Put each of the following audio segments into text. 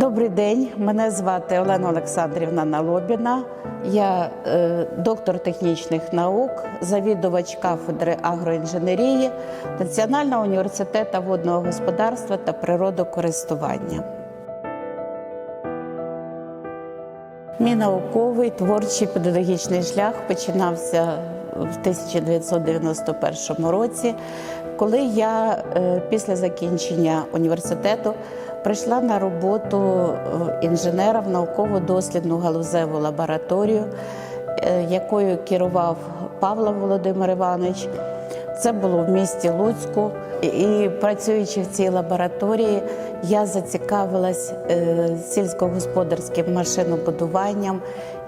Добрий день, мене звати Олена Олександрівна Налобіна. Я е, доктор технічних наук, завідувач кафедри агроінженерії Національного університету водного господарства та природокористування. Мій науковий творчий педагогічний шлях починався в 1991 році, коли я е, після закінчення університету прийшла на роботу е, інженера в науково-дослідну галузеву лабораторію, е, якою керував Павло Володимир Іванович. Це було в місті Луцьку, і працюючи в цій лабораторії, я зацікавилась е, сільськогосподарським машинобудуванням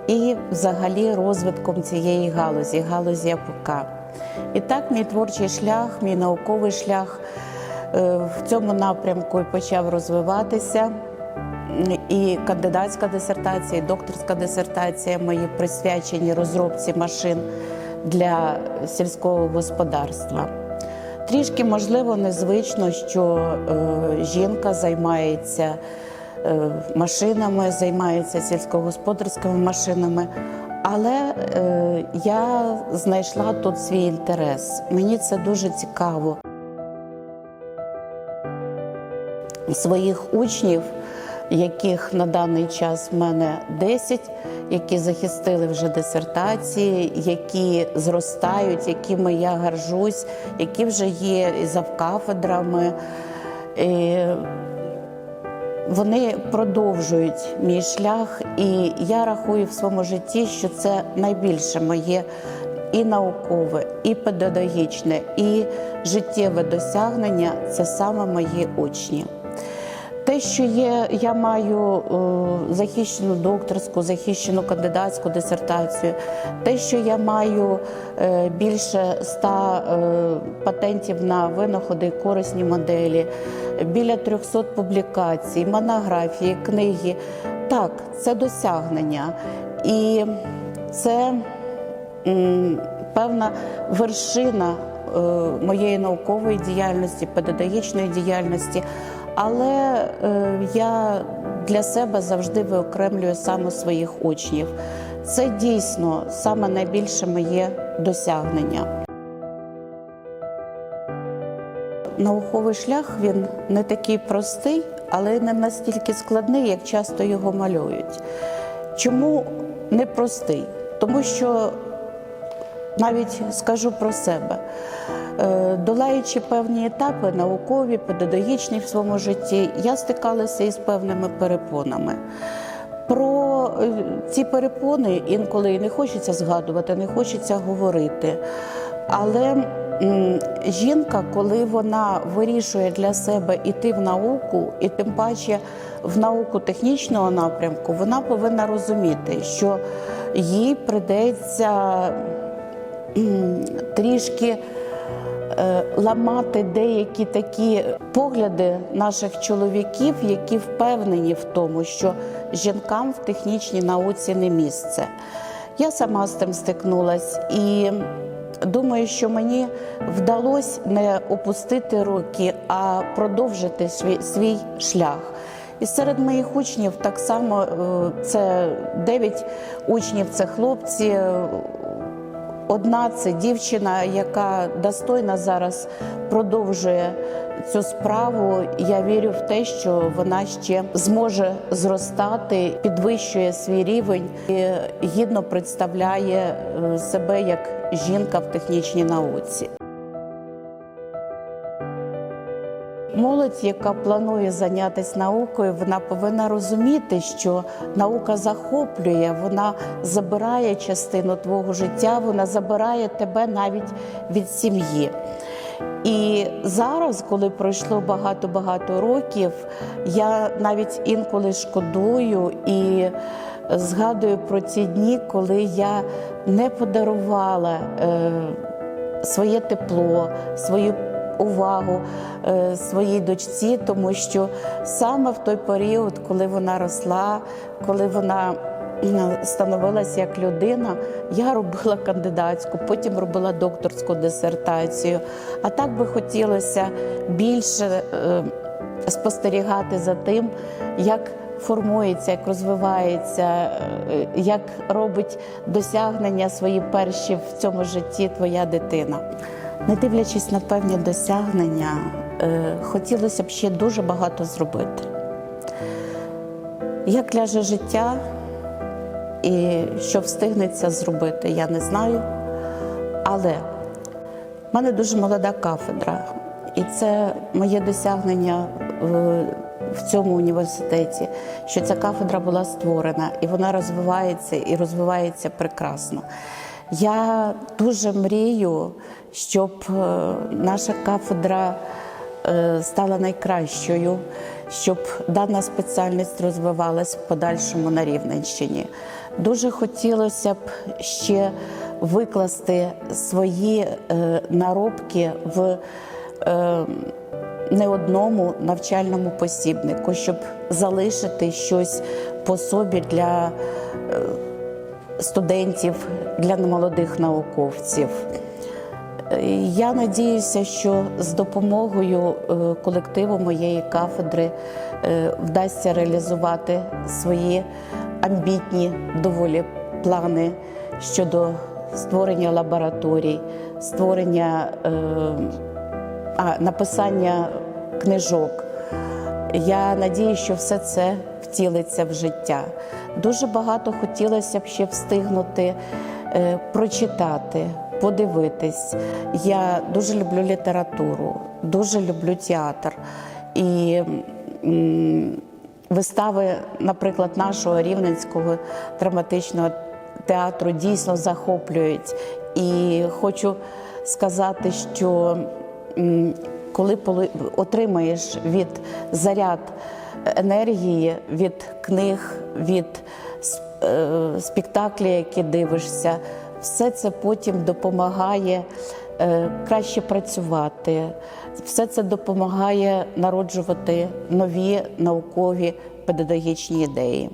і взагалі розвитком цієї галузі, галузі АПК. І так мій творчий шлях, мій науковий шлях в цьому напрямку почав розвиватися. І кандидатська дисертація, і докторська дисертація мої присвячені розробці машин для сільського господарства. Трішки, можливо, незвично, що е, жінка займається е, машинами, займається сільськогосподарськими машинами, але е, я знайшла тут свій інтерес. Мені це дуже цікаво. Своїх учнів, яких на даний час в мене 10, які захистили вже дисертації, які зростають, якими я горжусь, які вже є завкафедрами. Вони продовжують мій шлях, і я рахую в своєму житті, що це найбільше моє і наукове, і педагогічне, і життєве досягнення це саме мої учні. Те, що є, я маю е, захищену докторську, захищену кандидатську дисертацію, те, що я маю е, більше ста е, патентів на винаходи і корисні моделі, біля 300 публікацій, монографії, книги, так, це досягнення. І це певна вершина моєї наукової діяльності, педагогічної діяльності. Але е, я для себе завжди виокремлюю саме своїх учнів. Це дійсно саме найбільше моє досягнення. Науковий шлях він не такий простий, але не настільки складний, як часто його малюють. Чому не простий? Тому що навіть скажу про себе. Е, Долаючи певні етапи, наукові, педагогічні в своєму житті, я стикалася із певними перепонами. Про е, ці перепони інколи не хочеться згадувати, не хочеться говорити. Але жінка, коли вона вирішує для себе йти в науку, і тим паче в науку технічного напрямку, вона повинна розуміти, що їй придеться трішки е, ламати деякі такі погляди наших чоловіків, які впевнені в тому, що жінкам в технічній науці не місце. Я сама з тим стикнулась і думаю, що мені вдалося не опустити руки, а продовжити свій, свій шлях. І серед моїх учнів так само е, це 9 учнів, це хлопці. Одна це дівчина, яка достойно зараз продовжує цю справу. Я вірю в те, що вона ще зможе зростати, підвищує свій рівень і гідно представляє е, себе як жінка в технічній науці. Молодь, яка планує зайнятися наукою, вона повинна розуміти, що наука захоплює, вона забирає частину твого життя, вона забирає тебе навіть від сім'ї. І зараз, коли пройшло багато-багато років, я навіть інколи шкодую і згадую про ті дні, коли я не подарувала е, своє тепло, свою увагу е, своїй дочці, тому що саме в той період, коли вона росла, коли вона становилася як людина, я робила кандидатську, потім робила докторську дисертацію. А так би хотілося більше е, спостерігати за тим, як формується, як розвивається, е, як робить досягнення свої перші в цьому житті твоя дитина. Не дивлячись на певні досягнення, е, хотілося б ще дуже багато зробити. Як ляже життя і що встигнеться зробити, я не знаю. Але в мене дуже молода кафедра, і це моє досягнення в, в цьому університеті, що ця кафедра була створена і вона розвивається і розвивається прекрасно. Я дуже мрію, щоб е, наша кафедра е, стала найкращою, щоб дана спеціальність розвивалась в подальшому на Рівненщині. Дуже хотілося б ще викласти свої е, наробки в не одному навчальному посібнику, щоб залишити щось по собі для студентів, для молодих науковців. Е, Я надіюся, що з допомогою е, колективу моєї кафедри е, вдасться реалізувати свої амбітні доволі плани щодо створення лабораторій, створення написання книжок. Я надію, що все це втілиться в життя. Дуже багато хотілося б ще встигнути е, прочитати, подивитись. Я дуже люблю літературу, дуже люблю театр. І вистави, наприклад, нашого рівненського драматичного театру дійсно захоплюють. І хочу сказати, що коли отримаєш від заряд енергії, від книг, від е, спектаклів, які дивишся, все це потім допомагає е, краще працювати. Все це допомагає народжувати нові наукові педагогічні ідеї.